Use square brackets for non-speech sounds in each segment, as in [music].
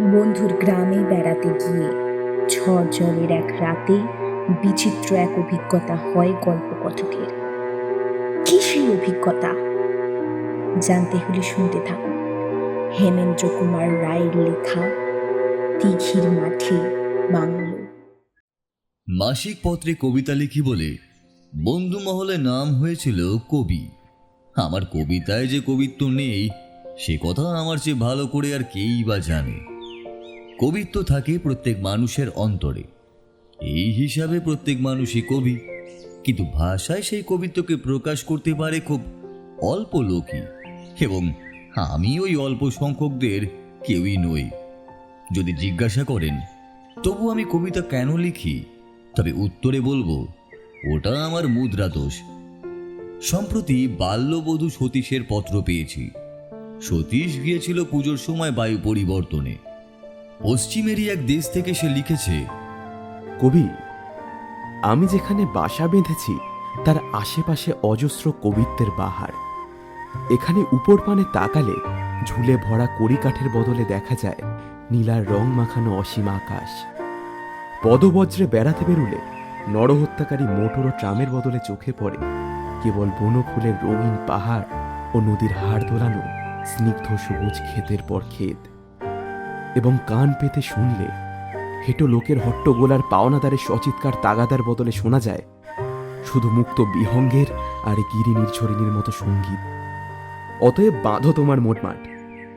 বন্ধুর গ্রামে বেড়াতে গিয়ে ঝড় জলের এক রাতে বিচিত্র এক অভিজ্ঞতা হয় গল্পকথকের। কি সেই অভিজ্ঞতা? জানতে হলে শুনতে থাকুন। হেমেন্দ্র কুমার রায়ের লেখা দিঘির মাঠে বাংলো। মাসিক পত্রে কবিতা লিখি বলে বন্ধু মহলে নাম হয়েছিল কবি। আমার কবিতায় যে কবিত্ব নেই, সে কথা আমার চেয়ে ভালো করে আর কেই বা জানে। কবিত্ব থাকে প্রত্যেক মানুষের অন্তরে। এই হিসাবে প্রত্যেক মানুষই কবি। কিন্তু ভাষায় সেই কবিত্বকে প্রকাশ করতে পারে খুব অল্প লোকই। এবং আমি ওই অল্প সংখ্যকদের কেউই নই। যদি জিজ্ঞাসা করেন, তবু আমি কবিতা কেন লিখি? তবে উত্তরে বলব, ওটা আমার মুদ্রা দোষ। সম্প্রতি বাল্যবধূ সতীশের পত্র পেয়েছি। সতীশ গিয়েছিল পুজোর সময় বায়ু পরিবর্তনে। পশ্চিমেরই এক দেশ থেকে সে লিখেছে, কবি, আমি যেখানে বাসা বেঁধেছি, তার আশেপাশে অজস্র কবিত্বের বাহার। এখানে উপর পানে তাকালে ঝুলে ভরা কড়িকাঠের বদলে দেখা যায় নীলার রং মাখানো অসীম আকাশ। পদবজ্রে বেড়াতে বেরুলে নরহত্যাকারী মোটর ও ট্রামের বদলে চোখে পড়ে কেবল বনফুলের রঙিন পাহাড় ও নদীর হাড় দোলানো স্নিগ্ধ সবুজ ক্ষেতের পর ক্ষেত। এবং কান পেতে শুনলে, হেঁটো লোকের হট্টগোলার পাওনাদারের সচিৎকার তাগাদার বদলে শোনা যায়, শুধু মুক্ত বিহঙ্গের আর গিরি নির্ঝরিণীর মতো সংগীত। অতএব বাঁধো তোমার মোটমাট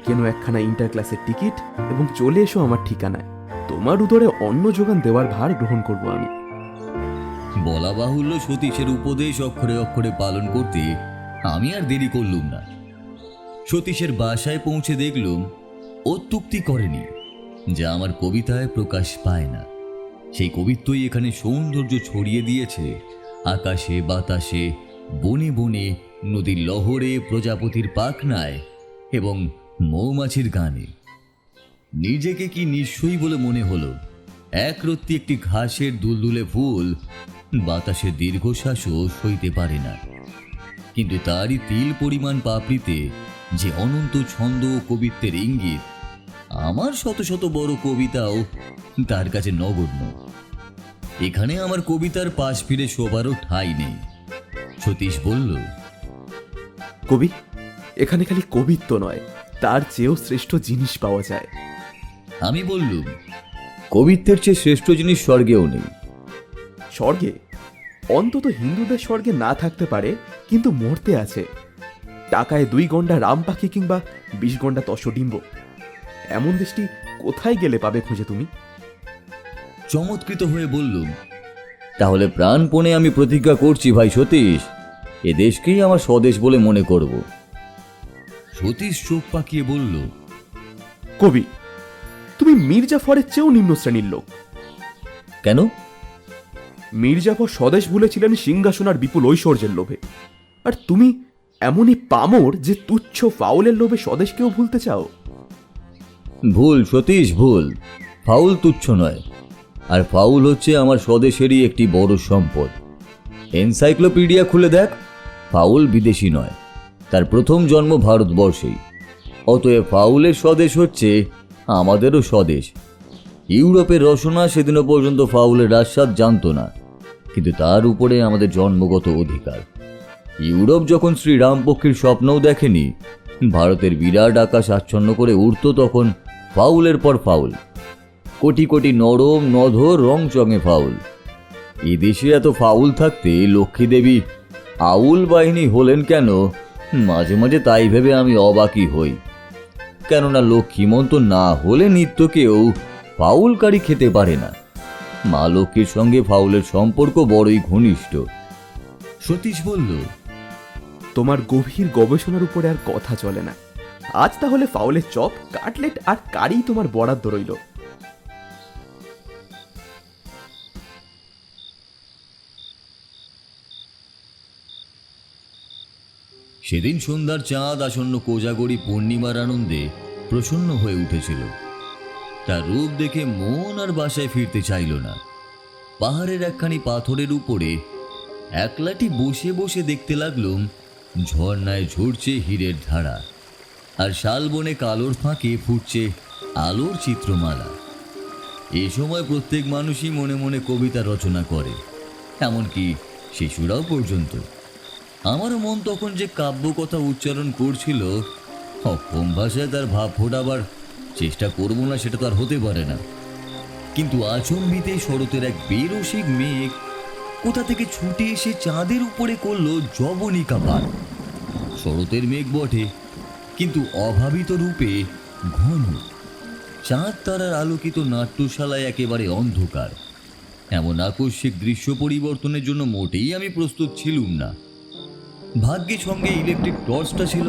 কেন একখানা ইন্টার ক্লাসের টিকিট এবং চলে এসো আমার ঠিকানায়। তোমার উদরে অন্ন যোগান দেওয়ার ভার গ্রহণ করব আমি। বলা বাহুল্য সতীশের উপদেশ অক্ষরে অক্ষরে পালন করতে আমি আর দেরি করলুম না। সতীশের বাসায় পৌঁছে দেখলুম অত্যুক্তি করেনি, যা আমার কবিতায় প্রকাশ পায় না। সেই কবিত্বই এখানে সৌন্দর্য ছড়িয়ে দিয়েছে। আকাশে, বাতাসে, বনে বনে, নদীর লহরে, প্রজাপতির পাখনায় এবং মৌমাছির গানে। নিজেকে কি নিশ্চয়ই বলে মনে হলো? একরত্তি একটি ঘাসের দুলদুলে ফুল বাতাসের দীর্ঘশ্বাসও সইতে পারে না। কিন্তু তারই তিল পরিমাণ পাপড়িতে যে অনন্ত ছন্দ কবিত্বের ইঙ্গিত আমার শত শত বড় কবিতাও তার কাছে নগণ্য। এখানে আমার কবিতার পাশ ফিরে শোবারও ঠাঁই নেই। সতীশ বলল কবি এখানে খালি কবিত্ব নয় তার চেয়েও শ্রেষ্ঠ জিনিস পাওয়া যায়। আমি বললুম কবিত্বের চেয়ে শ্রেষ্ঠ জিনিস স্বর্গেও নেই। স্বর্গে? অন্তত হিন্দুদের স্বর্গে না থাকতে পারে কিন্তু মরতে আছে। টাকায় দুই গন্ডা রাম পাখি কিংবা বিশ গন্ডা তসডিম্ব। এমন দেশটি কোথায় গেলে পাবে খুঁজে তুমি? চমৎকৃত হয়ে বললুম তাহলে প্রাণপণে আমি প্রতিজ্ঞা করছি ভাই সতীশ এ দেশকেই আমার স্বদেশ বলে মনে করব। সতীশ চোখ পাকিয়ে বলল কবি তুমি মির্জাফরের চেয়েও নিম্ন শ্রেণির লোক। কেন? মির্জাফর স্বদেশ ভুলেছিলেন সিংহাসনার বিপুল ঐশ্বর্যের লোভে। আর তুমি এমনই পামর যে তুচ্ছ ফাউলের লোভে স্বদেশকেও ভুলতে চাও? ভুল, সতীশ, ভুল। ফাউল তুচ্ছ নয়। আর ফাউল হচ্ছে আমার স্বদেশেরই একটি বড় সম্পদ। এনসাইক্লোপিডিয়া খুলে দেখ, ফাউল বিদেশি নয়। তার প্রথম জন্ম ভারতবর্ষেই। অতএব ফাউলের স্বদেশ হচ্ছে আমাদেরও স্বদেশ। ইউরোপের রসনা সেদিনও পর্যন্ত ফাউলের আস্বাদ জানতো না। কিন্তু তার উপরে আমাদের জন্মগত অধিকার। ইউরোপ যখন শ্রীরামপক্ষীর স্বপ্নও দেখেনি, ভারতের বিরাট আকাশ আচ্ছন্ন করে উঠত তখন ফাউলের পর ফাউল। কোটি কোটি নরম, নধর রং চঙে ফাউল। এদেশে এত ফাউল থাকতে লক্ষ্মী দেবী আউল বাহিনী হলেন কেন? মাঝে মাঝে তাই ভেবে আমি অবাকই হই। কেননা লক্ষ্মীমন্ত না হলে নিত্য কেউ ফাউলকারী খেতে পারে না। মা লক্ষ্মীর সঙ্গে ফাউলের সম্পর্ক বড়ই ঘনিষ্ঠ। সতীশ বলল, তোমার গভীর গবেষণার উপরে আর কথা চলে না। আজ তাহলে ফাউলের চপ, কাটলেট আর কারি তোমার বরাদ্দ রইল। সেদিন সন্ধ্যার চাঁদ আসন্ন কোজাগরি পূর্ণিমার আনন্দে প্রসন্ন হয়ে উঠেছিল। তার রূপ দেখে মন আর বাসায় ফিরতে চাইল না। পাহাড়ের একখানি পাথরের উপরে একলাটি বসে বসে দেখতে লাগলুম, ঝর্ণায় ঝরছে হীরের ধারা। আর শালবনে কালোর ফাঁকে ফুটছে আলোর চিত্রমালা। এ সময় প্রত্যেক মানুষই মনে মনে কবিতা রচনা করে, এমনকি শিশুরাও পর্যন্ত। আমারও মন তখন যে কাব্য কথা উচ্চারণ করছিল, অক্ষম ভাষায় তার ভাব ফোটাবার চেষ্টা করব না সেটা তো আর হতে পারে না। কিন্তু আচম্বিতে শরতের এক বেরসিক মেঘ কোথা থেকে ছুটে এসে চাঁদের উপরে করল জবনিকা পার শরতের মেঘ বটে কিন্তু অভাবিত রূপে ঘন। চাঁদ তারার আলোকিত নাট্যশালায় একেবারে অন্ধকার। এমন আকস্মিক দৃশ্য পরিবর্তনের জন্য মোটেই আমি প্রস্তুত ছিলুম না। ভাগ্যের সঙ্গে ইলেকট্রিক টর্চটা ছিল,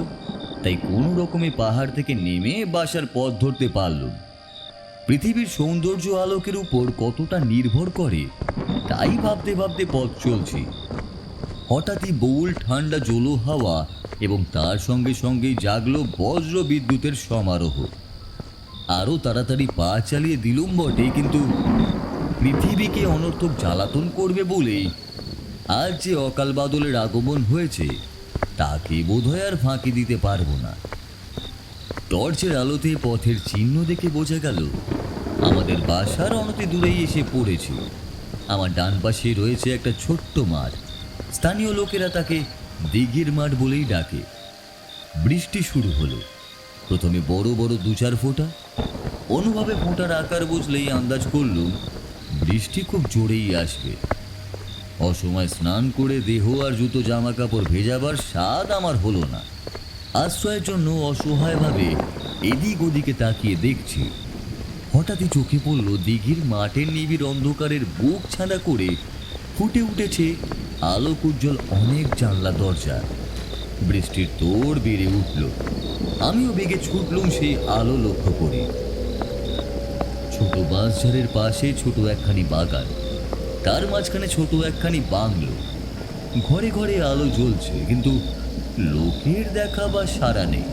তাই কোনো রকমে পাহাড় থেকে নেমে বাসার পথ ধরতে পারলুম। পৃথিবীর সৌন্দর্য আলোকের উপর কতটা নির্ভর করে, তাই ভাবতে ভাবতে পথ চলছি। হঠাৎই বউল ঠান্ডা জলো হাওয়া এবং তার সঙ্গে সঙ্গেই জাগলো বজ্র বিদ্যুতের সমারোহ। আরও তাড়াতাড়ি পা চালিয়ে দিলুম বটে, কিন্তু পৃথিবীকে অনর্থক জ্বালাতন করবে বলেই আর যে অকাল বাদলের আগমন হয়েছে, তাকে বোধহয় আর ফাঁকি দিতে পারব না। টর্চের আলোতে পথের চিহ্ন দেখে বোঝা গেল, আমাদের বাসার অনতি দূরেই এসে পড়েছে। আমার ডান পাশে রয়েছে একটা ছোট্ট মাঠ। স্থানীয় লোকেরা তাকে দিঘির মাঠ বলেই ডাকে। বৃষ্টি শুরু হলো। প্রথমে বড় বড় দু চার ফোঁটা। অনুভাবে ফোঁটার আকার বুঝলেই আন্দাজ করলুম, বৃষ্টি খুব জোরেই আসবে। অসময় স্নান করে দেহ আর জুতো জামা কাপড় ভেজাবার স্বাদ আমার হলো না। আশ্রয়ের জন্য অসহায়ভাবে এদিক ওদিকে তাকিয়ে দেখছি, হঠাৎই চোখে পড়ল দিঘির মাঠের নিবিড় অন্ধকারের বুক ছাঁদা করে ফুটে উঠেছে। আলোক উজ্জ্বল অনেক জানলা, দরজা। বৃষ্টির তোড় বেড়ে উঠল। আমিও বেগে ছুটলুম সেই আলো লক্ষ্য করে। ছোট বাঁশঝাড়ের পাশে ছোট একখানি বাগান। তার মাঝখানে ছোট একখানি বাংলো। ঘরে ঘরে আলো জ্বলছে, কিন্তু লোকের দেখা বা সারা নেই।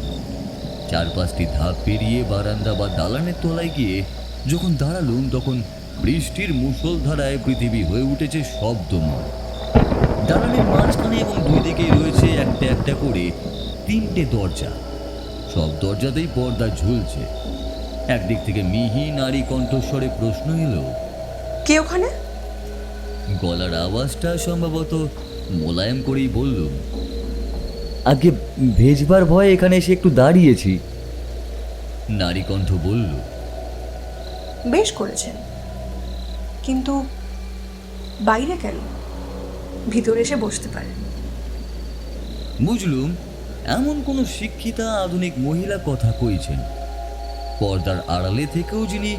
চার পাঁচটি ধাপ পেরিয়ে বারান্দা বা দালানের তলায় গিয়ে যখন দাঁড়ালুম, তখন বৃষ্টির মুষলধারায় পৃথিবী হয়ে উঠেছে শব্দময়। দালানের মাঝখানে এবং দুই দিকেই রয়েছে একটা একটা করে তিনটে দরজা। সব দরজাতেই পর্দা ঝুলছে। একদিক থেকে মিহি নারী কণ্ঠস্বরে প্রশ্ন এলো কে ওখানে? গলার আওয়াজটা সম্ভবত মোলায়েম করেই বললুম আগে ভেজবার ভয়ে এখানে এসে একটু দাঁড়িয়েছি। নারী কণ্ঠ বলল বেশ করেছেন। কিন্তু বাইরে কেন? ভিতরে এসে বসতে পারেন বুঝলুম এমন কোনো শিক্ষিতা আধুনিক মহিলা কথা কইছেন? পর্দার আড়ালে থেকেও যিনি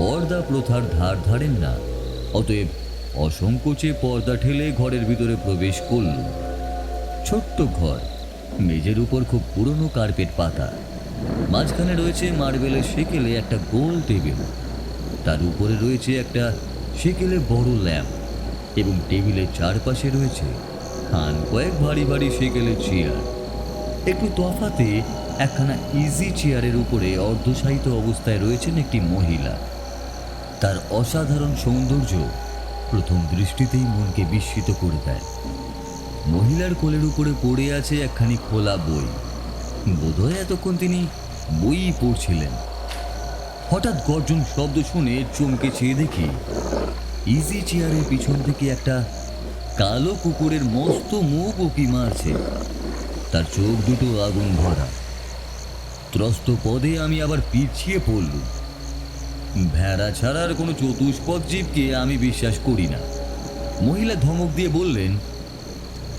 পর্দা প্রথার ধার ধারেন না, অতএব অসংকোচে পর্দা ঠেলে ঘরের ভিতরে প্রবেশ করল। ছোট্ট ঘর, মেঝের উপর খুব পুরনো কার্পেট পাতা। মাঝখানে রয়েছে মার্বেলের সেকেলে একটা গোল টেবিল। তার উপরে রয়েছে একটা সেকেলে বড় ল্যাম্প এবং টেবিলের চারপাশে রয়েছে খান কয়েক ভারী ভারী সেকেলের চেয়ার। একটু তফাতে একখানা ইজি চেয়ারের উপরে অর্ধসাহিত অবস্থায় রয়েছেন একটি মহিলা। তার অসাধারণ সৌন্দর্য প্রথম দৃষ্টিতেই মনকে বিস্মিত করে দেয়। মহিলার কোলের উপরে পড়ে আছে একখানি খোলা বই। বোধহয় এতক্ষণ তিনি বইই পড়ছিলেন। হঠাৎ গর্জন শব্দ শুনে চমকে চেয়ে দেখি ইজি চেয়ারের পিছন থেকে একটা কালো কুকুরের মস্ত মুখ উকি মারছে তার চোখ দুটো আগুন ভরা। ত্রস্ত পদে আমি আবার পিছিয়ে পড়ল ভেড়া ছাড়ার কোনো চতুষ্পদ জীবকে আমি বিশ্বাস করি না। মহিলা ধমক দিয়ে বললেন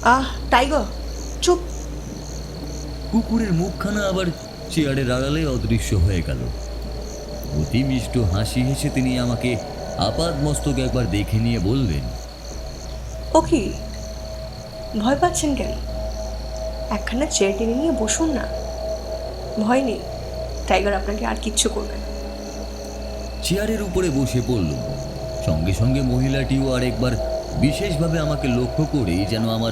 আহ টাইগার চুপ। কুকুরের মুখখানা আবার চেয়ারের আড়ালে অদৃশ্য হয়ে গেল। অতি মিষ্ট হাসি হেসে তিনি আমাকে আপাদ মস্তক একবার দেখে নিয়ে বললেন ও কি ভয় পাচ্ছেন কেন? একখানা চেয়ার টেনে নিয়ে বসুন না। ভয় নেই টাইগার আপনাকে আর কিচ্ছু করবে না। চেয়ারের উপরে বসে পড়ল। সঙ্গে সঙ্গে মহিলাটিও আরেকবার বিশেষভাবে আমাকে লক্ষ্য করেই যেন আমার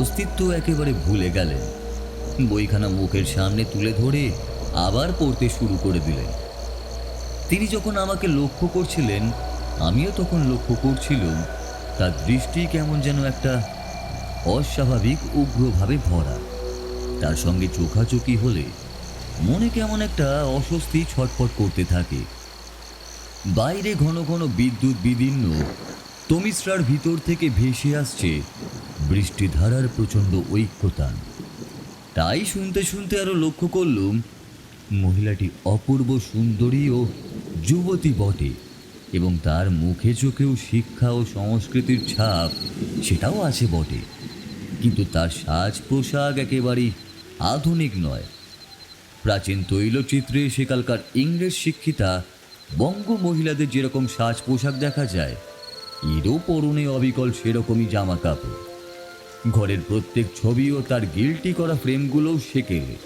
অস্তিত্ব একেবারে ভুলে গেলেন। বইখানা মুখের সামনে তুলে ধরে আবার পড়তে শুরু করে দিলেন। তিনি যখন আমাকে লক্ষ্য করছিলেন আমিও তখন লক্ষ্য করছিলাম, তার দৃষ্টি কেমন যেন একটা অস্বাভাবিক উগ্রভাবে ভরা। তার সঙ্গে চোখাচোখি হলে মনে কেমন একটা অস্বস্তি ছটফট করতে থাকে। বাইরে ঘন ঘন বিদ্যুৎ বিদীর্ণ, তমিশ্রার ভিতর থেকে ভেসে আসছে বৃষ্টিধারার প্রচণ্ড ঐক্যতান। তাই শুনতে শুনতে আরও লক্ষ্য করলুম, মহিলাটি অপূর্ব সুন্দরী ও যুবতী বটে। এবং তার মুখে চোখেও শিক্ষা ও সংস্কৃতির ছাপ, সেটাও আছে বটে। কিন্তু তার সাজ পোশাক একেবারেই আধুনিক নয়। প্রাচীন তৈলচিত্রে সেকালকার ইংরেজ শিক্ষিতা বঙ্গ মহিলাদের যেরকম সাজ পোশাক দেখা যায়, এরও পরনে অবিকল সেরকমই জামা কাপড় ঘরের প্রত্যেক ছবি ও তার গিল্টি করা ফ্রেমগুলোও সেকেলে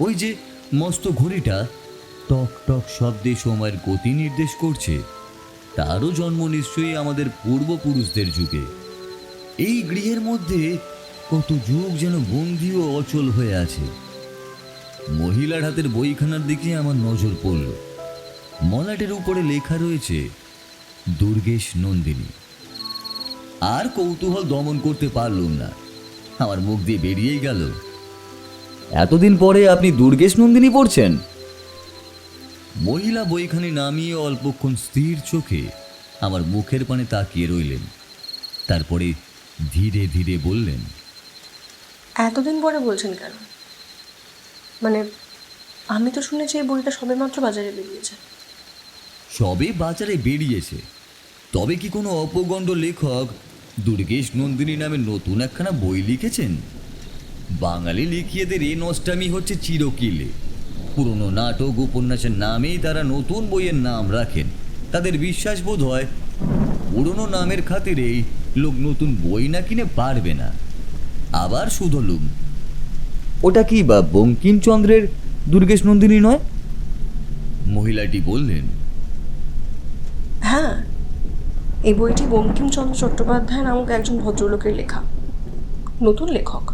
ওই যে মস্ত ঘড়িটা টক টক শব্দে সময়ের গতি নির্দেশ করছে। তারও জন্ম নিশ্চয়ই আমাদের পূর্বপুরুষদের যুগে। এই গৃহের মধ্যে কত যুগ যেন বন্দি ও অচল হয়ে আছে। মহিলার হাতের বইখানার দিকে আমার নজর পড়ল। মলাটের উপরে লেখা রয়েছে, দুর্গেশ নন্দিনী। আর কৌতূহল দমন করতে পারলুম না। আমার মুখ দিয়ে বেরিয়েই গেল। এতদিন পরে আপনি দুর্গেশ নন্দিনী পড়ছেন? মহিলা বইখানি নামিয়ে অল্পক্ষণ স্থির চোখে আমার মুখের পানে তাকিয়ে রইলেন। তারপরে ধীরে ধীরে বললেন এতদিন পরে বলছেন কেন? মানে আমি তো শুনেছি এই বইটা সবেমাত্র বাজারে বেরিয়েছে। সবে বাজারে বেরিয়েছে? তবে কি কোনো অপগণ্ড লেখক দুর্গেশ নন্দিনী নামে নতুন একখানা বই লিখেছেন? বাঙালি লিখিয়েদের এ নষ্টামি হচ্ছে চিরকিলে। পুরনো নাটক উপন্যাসের নামেই তারা নতুন বইয়ের নাম রাখেন। তাদের বিশ্বাস বোধ হয় পুরনো নামের খাতিরেই লোক নতুন বই না কিনে পারবে না। আবার শুধলুম ওটা কি বা বঙ্কিমচন্দ্রের দুর্গেশ নন্দিনী নয়? মহিলাটি বললেন হ্যাঁ এই বইটি বঙ্কিমচন্দ্র চট্টোপাধ্যায় নামক একজন ভদ্রলোকের লেখা। নতুন লেখক।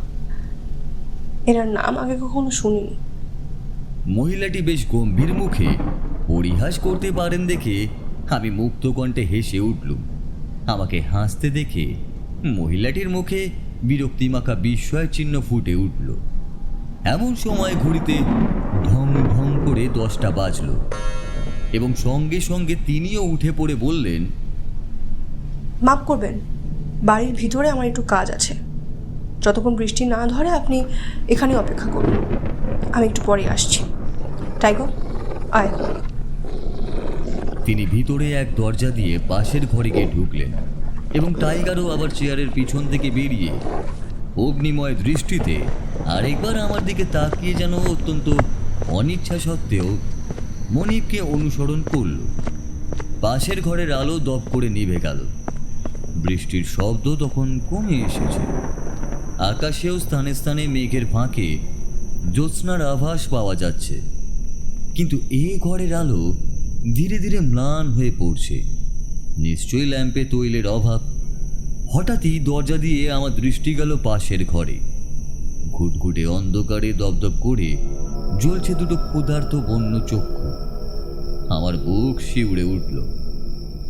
এনার নাম আগে কখনো শুনিনি। মহিলাটি বেশ গম্ভীর মুখে পরিহাস করতে পারেন দেখে আমি মুক্ত কণ্ঠে হেসে উঠলুম। আমাকে হাসতে দেখে মহিলাটির মুখে বিরক্তিমাখা বিস্ময় চিহ্ন ফুটে উঠল। এমন সময় ঘড়িতে ঢং ঢং করে দশটা বাজল এবং সঙ্গে সঙ্গে তিনিও উঠে পড়ে বললেন, মাফ করবেন, বাড়ির ভিতরে আমার একটু কাজ আছে। যতক্ষণ বৃষ্টি না ধরে আপনি এখানে অপেক্ষা করুন। আমি একটু পরে আসছি। টাইগার আয়। তিনি ভিতরে এক দরজা দিয়ে পাশের ঘরে গিয়ে ঢুকলেন এবং টাইগারও আবার চেয়ারের পিছন থেকে বেরিয়ে অগ্নিময় দৃষ্টিতে আরেকবার আমার দিকে তাকিয়ে যেন অত্যন্ত অনিচ্ছা সত্ত্বেও মনিবকে অনুসরণ করল। পাশের ঘরের আলো দপ করে নিভে গেল। বৃষ্টির শব্দ তখন কমে এসেছে। আকাশেও স্থানে স্থানে মেঘের ফাঁকে জ্যোৎস্নার আভাস পাওয়া যাচ্ছে। কিন্তু এ ঘরের আলো ধীরে ধীরে ম্লান হয়ে পড়ছে। নিশ্চয়ই ল্যাম্পে তৈলের অভাব। হঠাৎই দরজা দিয়ে আমার দৃষ্টি গেল পাশের ঘরে। ঘুটঘুটে অন্ধকারে দপদপ করে জ্বলছে দুটো ক্ষুধার্ত বন্য চক্ষু। আমার বুক শিউড়ে উঠল।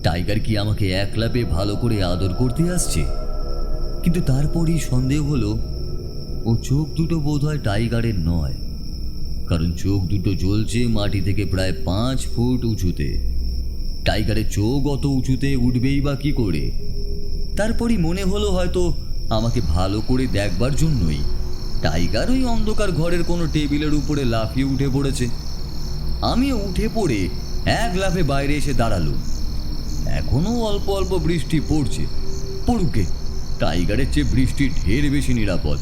টাইগার কি আমাকে একলা পেয়ে ভালো করে আদর করতে আসছে? কিন্তু তারপরই সন্দেহ হলো, ও চোখ দুটো বোধহয় টাইগারের নয়। কারণ চোখ দুটো জ্বলছে মাটি থেকে প্রায় পাঁচ ফুট উঁচুতে। টাইগারের চোখ অত উঁচুতে উঠবেই বা কি করে? তারপরই মনে হলো হয়তো আমাকে ভালো করে দেখবার জন্যই টাইগার ওই অন্ধকার ঘরের কোনো টেবিলের উপরে লাফিয়ে উঠে পড়েছে। আমিও উঠে পড়ে এক লাফে বাইরে এসে দাঁড়াল। এখনও অল্প অল্প বৃষ্টি পড়ছে। পড়ুকে, টাইগারের চেয়ে বৃষ্টি ঢের বেশি নিরাপদ।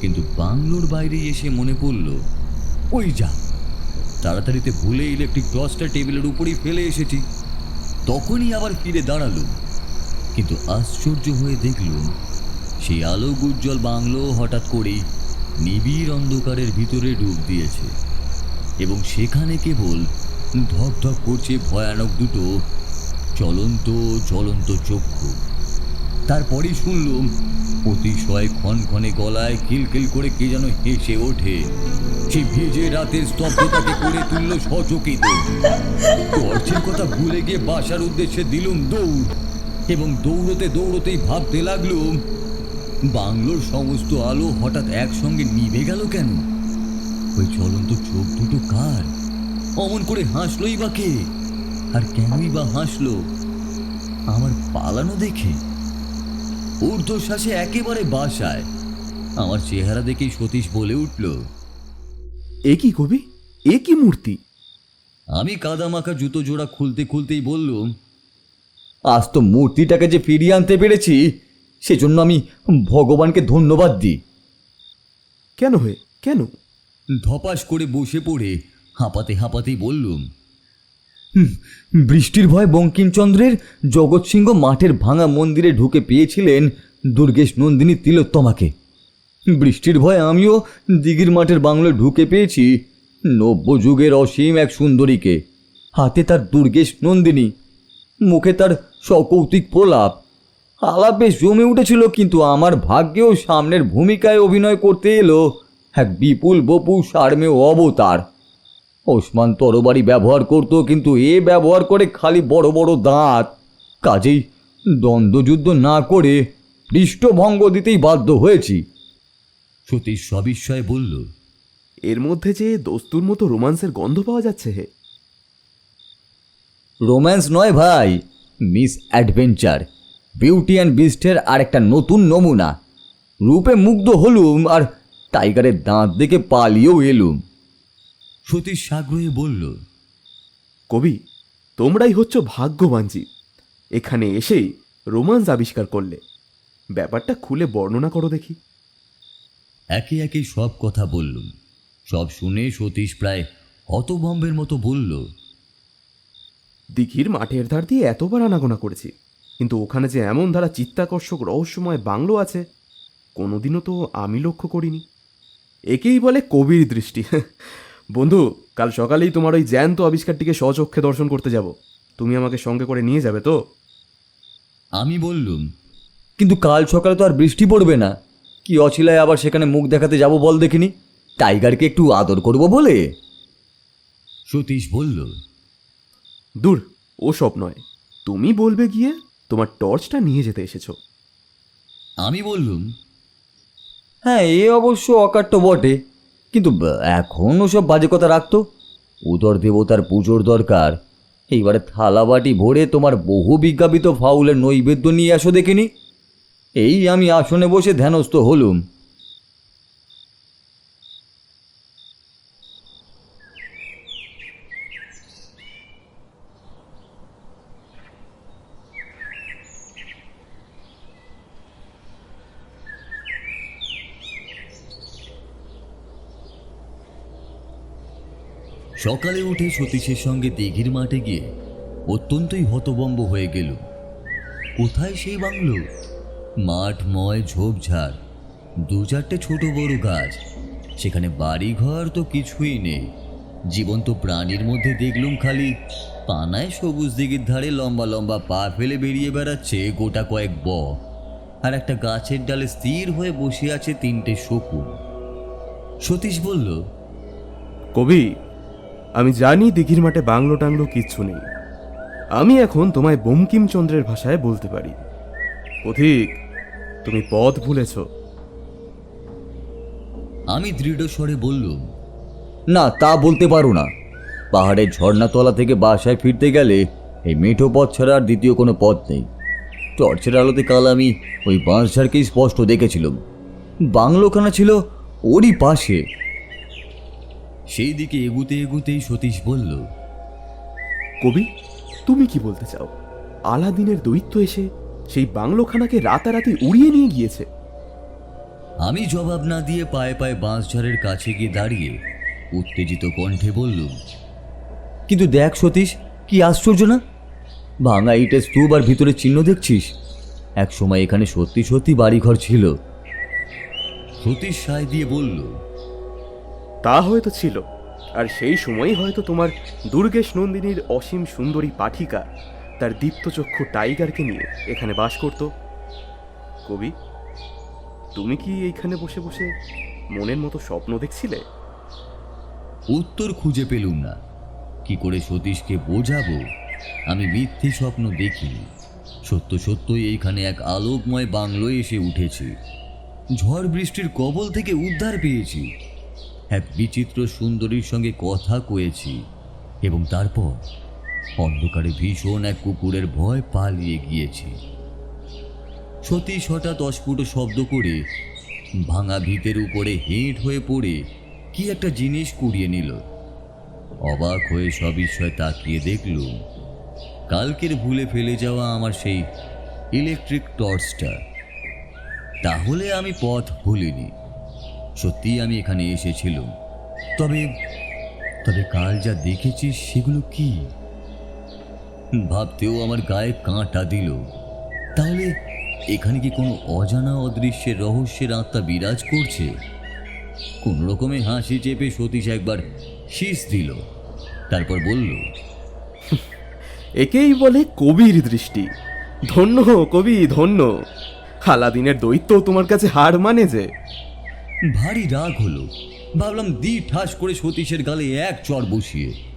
কিন্তু বাংলোর বাইরে এসে মনে পড়ল ওই যা। তাড়াতাড়িতে ভুলে ইলেকট্রিক টর্চটা টেবিলের উপরেই ফেলে এসেছি। তখনই আবার ফিরে দাঁড়ালুম কিন্তু আশ্চর্য হয়ে দেখলুম, সেই আলোক উজ্জ্বল বাংলো হঠাৎ করেই নিবিড় অন্ধকারের ভিতরে ডুব দিয়েছে। এবং সেখানে কেবল ধক ধক করছে ভয়ানক দুটো চলন্ত জ্বলন্ত চক্ষু। তারপরেই শুনলুম, অতিশয় ক্ষণক্ষণে গলায় কিলকিল করে কে যেন হেসে ওঠে। সে ভিজে রাতের স্তব্ধতাকে করে তুলল সচকিত। টর্চের কথা ভুলে গিয়ে বাসার উদ্দেশ্যে দিলুম দৌড়, এবং দৌড়তে দৌড়তেই ভাবতে লাগলুম, বাংলোর সমস্ত আলো হঠাৎ একসঙ্গে নিভে গেল কেন? ওই চলন্ত চোখ দুটো কার? অমন করে হাসলোই বা কে? আর কেনই বা হাসলো? আমার পালানো দেখে ঊর্ধ্বশ্বাসে একেবারে বাসায়। আমার চেহারা দেখেই সতীশ বলে উঠল এ কি কবি? এ কি মূর্তি? আমি কাদা মাখা জুতো জোড়া খুলতে খুলতেই বললুম আজ তো মূর্তিটাকে যে ফিরিয়ে আনতে পেরেছি সেজন্য আমি ভগবানকে ধন্যবাদ দিই। কেন হয়ে কেন? ধপাস করে বসে পড়ে হাঁপাতে হাঁপাতেই বললুম "হুম, বৃষ্টির ভয় বঙ্কিমচন্দ্রের জগৎ সিংহ মাঠের ভাঙা মন্দিরে ঢুকে পেয়েছিলেন দুর্গেশ নন্দিনী তিলোত্তমাকে। বৃষ্টির ভয় আমিও দিঘির মাঠের বাংলো ঢুকে পেয়েছি নব্য যুগের অসীম এক সুন্দরীকে। হাতে তার দুর্গেশ নন্দিনী, মুখে তার সকৌতিক প্রলাপ। আলাপ বেশ জমে উঠেছিল, কিন্তু আমার ভাগ্যেও সামনের ভূমিকায় অভিনয় করতে এলো এক বিপুল বপু সার্মেয় অবতার। ওসমান তরবারি ব্যবহার করত কিন্তু এ ব্যবহার করে খালি বড় বড় দাঁত। কাজেই দ্বন্দ্বযুদ্ধ না করে পৃষ্ঠভঙ্গ দিতেই বাধ্য হয়েছি। সতীশ সবিস্ময়ে বলল এর মধ্যে যে দস্তুর মতো রোমান্সের গন্ধ পাওয়া যাচ্ছে হে। রোম্যান্স নয় ভাই মিস অ্যাডভেঞ্চার। বিউটি অ্যান্ড বিস্টের আর একটা নতুন নমুনা। রূপে মুগ্ধ হলুম আর টাইগারের দাঁত দেখে পালিয়েও এলুম। সতীশ সাগ্রহে বলল কবি তোমরাই হচ্ছ ভাগ্যবাঞ্জি এখানে এসেই রোমান্স আবিষ্কার করলে। ব্যাপারটা খুলে বর্ণনা করো দেখি। একে একে সব কথা বললুম। সব শুনে সতীশ প্রায় হতভম্বের মতো বলল দিঘির মাঠের ধার দিয়ে এতবার আনাগোনা করেছি কিন্তু ওখানে যে এমন ধারা চিত্তাকর্ষক রহস্যময় বাংলো আছে কোনোদিনও তো আমি লক্ষ্য করিনি। একেই বলে কবির দৃষ্টি। [laughs] বন্ধু কাল সকালেই তোমার ওই জ্যান্ত আবিষ্কারটিকে স্বচক্ষে দর্শন করতে যাব। তুমি আমাকে সঙ্গে করে নিয়ে যাবে তো? আমি বললুম। কিন্তু কাল সকালে তো আর বৃষ্টি পড়বে না। কি অছিলায় আবার সেখানে মুখ দেখাতে যাব বল দেখিনি? টাইগারকে একটু আদর করব বলে? সতীশ বলল দূর ও সব নয়। তুমি বলবে গিয়ে তোমার টর্চটা নিয়ে যেতে এসেছ। আমি বললুম হ্যাঁ এ অবশ্য অকাট্য বটে। কিন্তু এখন ওসব বাজে কথা রাখতো। উদর দেবতার পুজোর দরকার। এইবারে থালাবাটি ভরে তোমার বহু বিজ্ঞাপিত ফাউলের নৈবেদ্য নিয়ে আসো দেখিনি। এই আমি আসনে বসে ধ্যানস্থ হলুম। সকালে উঠে সতীশের সঙ্গে দিঘির মাঠে গিয়ে অত্যন্তই হতবম্ব হয়ে গেল। কোথায় সেই বাংলো? মাঠ, ময়, ঝোপঝাড়, দু চারটে ছোট বড় গাছ, সেখানে বাড়ি ঘর তো কিছুই নেই। জীবন্ত প্রাণীর মধ্যে দেখলুম খালি পানায় সবুজ দিঘির ধারে লম্বা লম্বা পা ফেলে বেরিয়ে বেড়াচ্ছে গোটা কয়েক ব আর একটা গাছের ডালে স্থির হয়ে বসে আছে তিনটে শকুন। সতীশ বলল, কবি আমি জানি দিঘির মাঠে বাংলো টাংলো কিচ্ছু নেই। আমি এখন তোমায় বঙ্কিমচন্দ্রের ভাষায় বলতে পারি। পথিক, তুমি পথ ভুলেছ। আমি দৃঢ় স্বরে বললুম, না, তা বলতে পারো না। পাহাড়ের ঝর্ণাতলা থেকে বাসায় ফিরতে গেলে এই মেঠো পথ ছাড়া আর দ্বিতীয় কোনো পথ নেই। টর্চের আলোতে কাল আমি ওই বাঁশঝাড়কেই স্পষ্ট দেখেছিলাম। বাংলোখানা ছিল ওরই পাশে। সেই দিকে এগুতে এগুতেই সতীশ বলল কবি তুমি কি বলতে চাও? আলাদিনের দৈত্য এসে সেই বাংলোখানাকে রাতারাতি উড়িয়ে নিয়ে গিয়েছে। আমি জবাব না দিয়ে পায়ে পায়ে বাঁশঝাড়ের কাছে গিয়ে দাঁড়িয়ে উত্তেজিত কণ্ঠে বলল কিন্তু দেখ সতীশ কি আশ্চর্য না? ভাঙা ইটের স্তূপ আর ভিতরে চিহ্ন দেখছিস? এক সময় এখানে সত্যি সত্যি বাড়িঘর ছিল। সতীশ সায় দিয়ে বলল তা হয়তো ছিল। আর সেই সময়ই হয়তো তোমার দুর্গেশ নন্দিনীর অসীম সুন্দরী পাঠিকা তার দীপ্তচক্ষু টাইগারকে নিয়ে এখানে বাস করত। কবি, তুমি কি এইখানে বসে বসে মনের মতো স্বপ্ন দেখছিলে? উত্তর খুঁজে পেলুম না। কি করে সতীশকে বোঝাবো? আমি মিথ্যে স্বপ্ন দেখিনি। সত্য সত্যই এইখানে এক আলোকময় বাংলো এসে উঠেছে। ঝড় বৃষ্টির কবল থেকে উদ্ধার পেয়েছি। এক বিচিত্র সুন্দরীর সঙ্গে কথা কয়েছি এবং তারপর অন্ধকারে ভীষণ এক কুকুরের ভয় পালিয়ে গিয়েছি। সতীশ হঠাৎ অস্ফুট শব্দ করে ভাঙা ভিতের উপরে হেঁট হয়ে পড়ে কি একটা জিনিস কুড়িয়ে নিল। অবাক হয়ে সবিস্ময় তাকিয়ে দেখলুম কালকের ভুলে ফেলে যাওয়া আমার সেই ইলেকট্রিক টর্চটা তাহলে আমি পথ ভুলিনি। সত্যি আমি এখানে এসেছিলাম। তবে তবে কাল যা দেখেছিস সেগুলো কি? ভাবতেও আমার গায়ে কাঁটা দিল। তাহলে এখানে কি কোনো অজানা অদৃশ্যের রহস্যের আত্মা বিরাজ করছে? কোন রকমে হাসি চেপে সতীশ একবার শীষ দিল, তারপর বলল, একেই বলে কবির দৃষ্টি। ধন্য কবি, ধন্য। আলাদিনের দৈত্য তোমার কাছে হার মানে যে। ভারী রাগ হলো। ভাবলাম দি ঠাস করে সতীশের গালে এক চড় বসিয়ে